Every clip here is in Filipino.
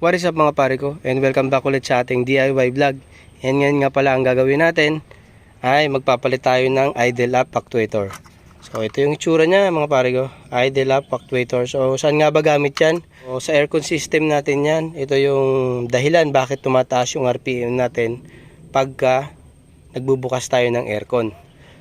What is up mga pare ko and welcome back ulit sa ating DIY vlog. And ngayon nga pala ang gagawin natin ay magpapalit tayo ng idle up actuator. So ito yung itsura niya mga pare ko, idle up actuator. So saan nga ba gamit yan? So, sa aircon system natin yan. Ito yung dahilan bakit tumataas yung RPM natin pagka nagbubukas tayo ng aircon.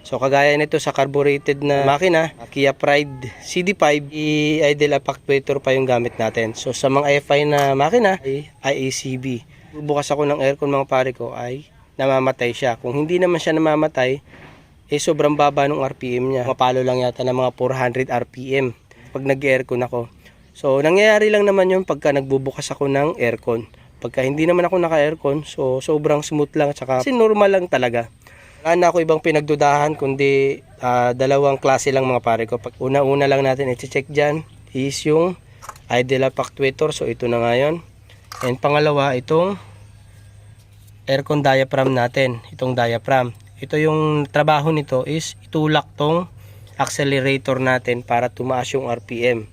So kagaya nito sa carbureted na makina, Kia Pride CD5, i-idle actuator pa yung gamit natin. So sa mga FI na makina ay IACB. Bubukas ako ng aircon mga pare ko ay namamatay siya. Kung hindi naman siya namamatay, eh sobrang baba ng RPM niya. Mapalo lang yata ng mga 400 RPM pag nag-aircon ako. So nangyayari lang naman yun pagka nagbubukas ako ng aircon. Pagka hindi naman ako naka-aircon, so sobrang smooth lang tsaka kasi normal lang talaga. Wala na ako ibang pinagdudahan kundi ah, dalawang klase lang mga pare ko. Una-una lang natin i-check dyan is yung idle up actuator. So ito na nga yun. And pangalawa itong aircon diaphragm natin. Itong diaphragm. Ito yung trabaho nito is itulak tong accelerator natin para tumaas yung RPM.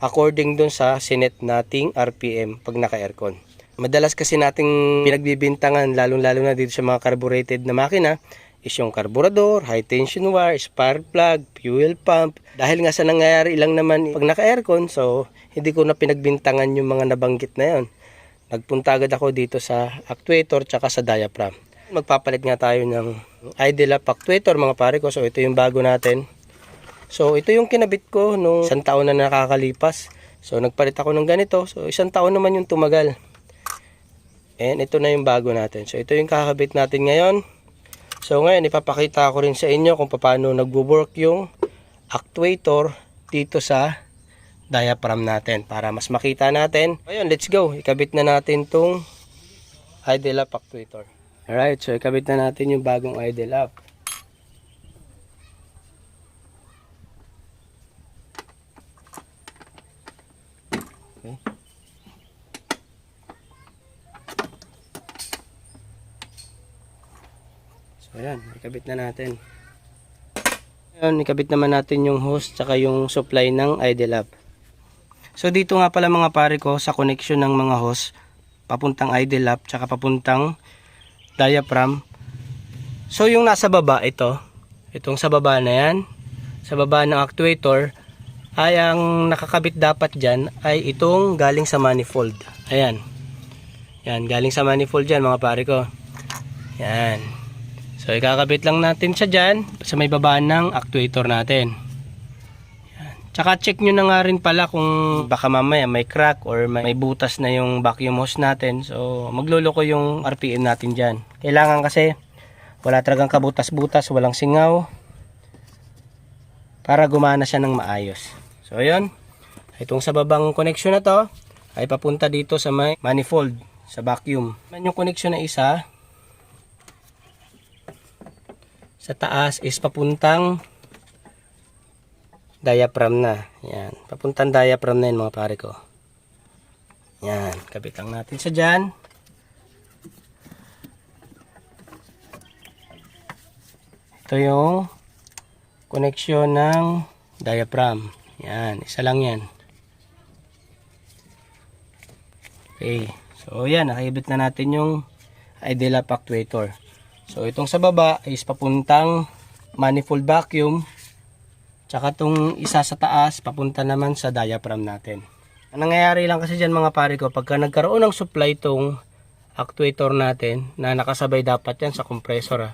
According dun sa sinet nating RPM pag naka-aircon. Madalas kasi nating pinagbibintangan lalong-lalo na dito sa mga carbureted na makina is yung carburetor, high tension wire, spark plug, fuel pump. Dahil nga sa nangyayari lang naman pag naka-aircon, so hindi ko na pinagbintangan yung mga nabanggit na yon. Nagpunta agad ako dito sa actuator tsaka sa diaphragm. Magpapalit nga tayo ng idle up actuator mga pare ko. So ito yung bago natin. So ito yung kinabit ko nung isang taon na nakakalipas. So nagpalit ako ng ganito. So isang taon naman yung tumagal. And ito na yung bago natin. So ito yung kakabit natin ngayon. So ngayon ipapakita ko rin sa inyo kung paano nagwo-work yung actuator dito sa diaphragm natin para mas makita natin. Ayun, let's go. Ikabit na natin tong idle up actuator. Alright, so ikabit na natin yung bagong idle up. So ayan, ikabit na natin. Ngayon, ikabit naman natin yung hose tsaka yung supply ng idle up. So dito nga pala mga pare ko sa connection ng mga hose papuntang idle up tsaka papuntang diaphragm. So yung nasa baba ito, itong sa baba na yan, sa baba ng actuator ay ang nakakabit dapat dyan ay itong galing sa manifold. Ayan. Yan, galing sa manifold dyan mga pare ko. Yan. So ikakabit lang natin siya dyan sa may baba ng actuator natin. Yan. Tsaka check nyo na nga rin pala kung baka mamaya may crack or may, butas na yung vacuum hose natin. So magluloko yung RPM natin dyan. Kailangan kasi wala talagang kabutas-butas, walang singaw para gumana siya ng maayos. So ayun, itong sa babang connection na to ay papunta dito sa may manifold sa vacuum. Man yung connection na isa sa taas is papuntang diaphragm na. Yan, papuntang diaphragm na yun mga pare ko. Yan, kabit lang natin sa dyan. Ito yung connection ng diaphragm. Yan, isa lang yan. Okay. So, yan. Nakibit na natin yung idle up actuator. So, itong sa baba is papuntang manifold vacuum. Tsaka itong isa sa taas, papunta naman sa diaphragm natin. Ang nangyayari lang kasi dyan mga pare ko, pagka nagkaroon ng supply itong actuator natin, na nakasabay dapat yan sa compressor. Ha.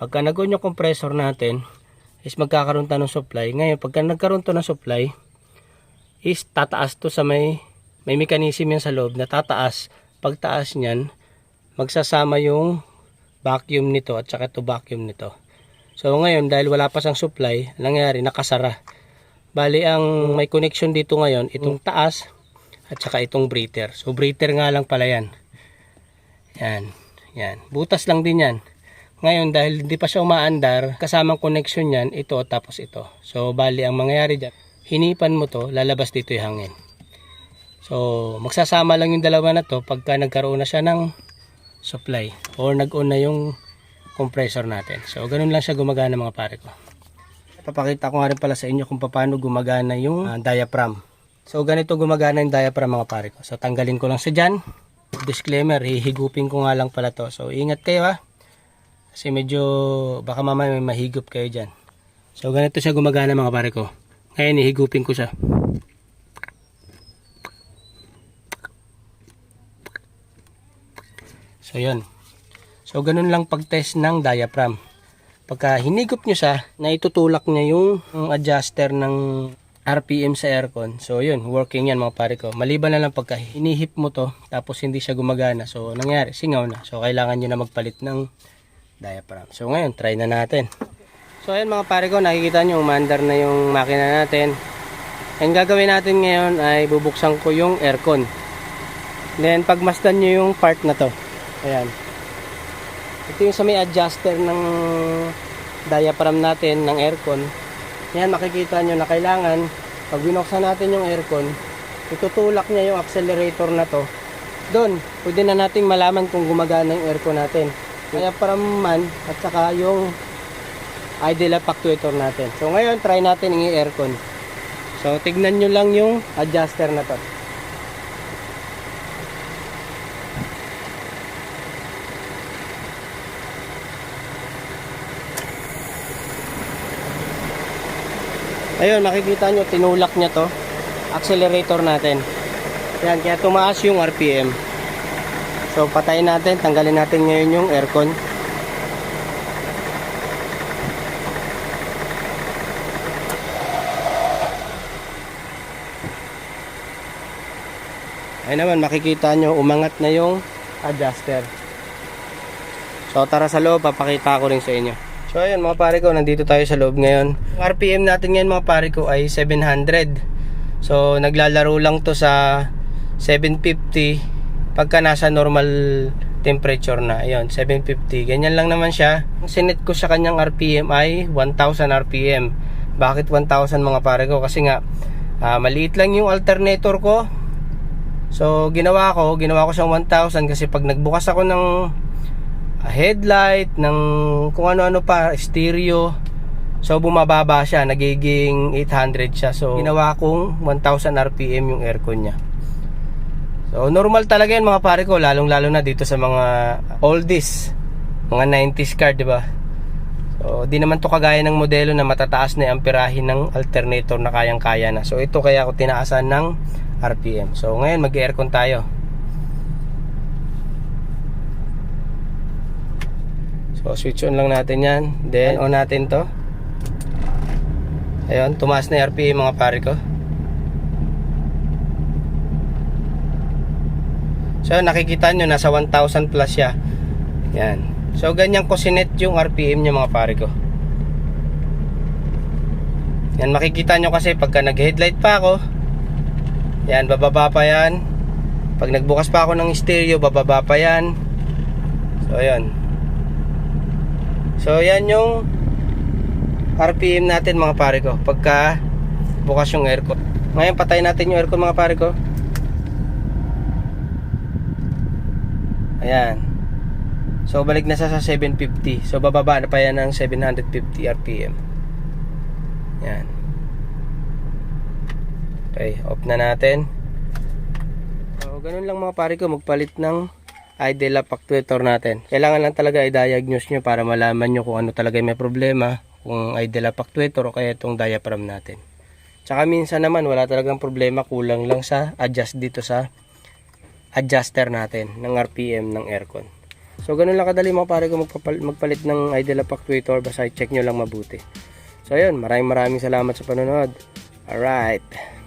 Pagka nag-on yung compressor natin, is magkakaroon tayo ng supply. Ngayon, pagka nagkaroon to ng supply, is tataas to sa may, may mechanism yan sa loob na tataas. Pagtaas niyan, magsasama yung vacuum nito at saka to vacuum nito. So ngayon, dahil wala pa sang supply, ang nangyari, nakasara. Bali, ang may connection dito ngayon, itong taas at saka itong breather. So breather nga lang pala yan. Yan, yan. Butas lang din yan. Ngayon, dahil hindi pa siya umaandar, kasamang connection yan, ito tapos ito. So, bali, ang mangyayari dyan, hinipan mo to, lalabas dito yung hangin. So, magsasama lang yung dalawa na to pagka nagkaroon na siya ng supply or nag-on na yung compressor natin. So, ganun lang siya gumagana mga pare ko. Papakita ko nga rin pala sa inyo kung paano gumagana yung ah, diaphragm. So ganito gumagana yung diaphragm mga pare ko. So tanggalin ko lang sa dyan. Disclaimer, hihigupin ko nga lang pala to. So ingat kayo ha. Kasi medyo baka mamaya may mahigop kayo dyan. So ganito siya gumagana mga pare ko. Ngayon ihigupin ko siya. So yun. So ganun lang pag-test ng diaphragm. Pagka hinigop nyo siya, naitutulak niya yung adjuster ng RPM sa aircon. So yun, working yan mga pare ko. Maliban na lang pagka hinihip mo to, tapos hindi siya gumagana. So nangyari, singaw na. So kailangan nyo na magpalit ng diaphragm. So ngayon, try na natin. So ayun mga pare ko, nakikita nyo, umandar na yung makina natin. Ang gagawin natin ngayon ay bubuksan ko yung aircon. Then pagmasdan nyo yung part na to. Ayan. Ito yung sa may adjuster ng diaphragm natin ng aircon. Yan makikita nyo na kailangan pag binuksan natin yung aircon, itutulak niya yung accelerator na to. Doon, pwede na nating malaman kung gumagana yung aircon natin. Kaya man at saka yung idle up actuator natin. So ngayon, try natin yung aircon. So tignan nyo lang yung adjuster na to. Ayun, makikita nyo, tinulak niya to. Accelerator natin. Yan, kaya tumaas yung RPM. So, patayin natin. Tanggalin natin ngayon yung aircon. Ayun naman, makikita nyo, umangat na yung adjuster. So, tara sa loob, papakita ko rin sa inyo. So ayun mga pare ko, nandito tayo sa loob ngayon. RPM natin ngayon mga pare ko ay 700. So naglalaro lang to sa 750 pagka nasa normal temperature na. Ayun, 750. Ganyan lang naman siya. Ang sinet ko sa kanyang RPM ay 1000 RPM. Bakit 1000 mga pare ko? Kasi nga ah, maliit lang yung alternator ko. So ginawa ko, ginawa ko siyang 1000 kasi pag nagbukas ako ng headlight, ng kung ano-ano pa, stereo. So bumababa siya, nagiging 800 siya. So ginawa kong 1000 RPM yung aircon niya. So normal talaga yan mga pare ko, lalong-lalo na dito sa mga oldies, mga 90s car, 'di ba? So di naman to kagaya ng modelo na matataas na yung amperahe ng alternator na kayang-kaya na. So ito kaya ako tinaasan ng RPM. So ngayon mag-aircon tayo. So switch on lang natin yan. Then on natin to. Ayun, tumaas na yung RPM mga pare ko. So nakikita nyo, nasa 1,000 plus siya. Yan. So ganyan ko sinet yung RPM niya mga pare ko. Yan makikita nyo kasi pagka nag-headlight pa ako. Yan, bababa pa yan. Pag nagbukas pa ako ng stereo, bababa pa yan. So ayun. So yan yung RPM natin mga pare ko pagka bukas yung aircon. Ngayon patay natin yung aircon mga pare ko. Ayan. So balik na sa sa 750. So bababa na pa yan ng 750 RPM. Yan. Okay, off na natin. So ganun lang mga pare ko magpalit ng idle up actuator natin. Kailangan lang talaga i-diagnose nyo para malaman nyo kung ano talaga may problema, kung idle up actuator o kaya itong diaphragm natin. Tsaka minsan naman wala talagang problema, kulang lang sa adjust dito sa adjuster natin ng RPM ng aircon. So ganun lang kadali mga pare magpapal- magpalit ng idle up actuator basta i-check nyo lang mabuti. So ayun, maraming maraming salamat sa panonood. Alright.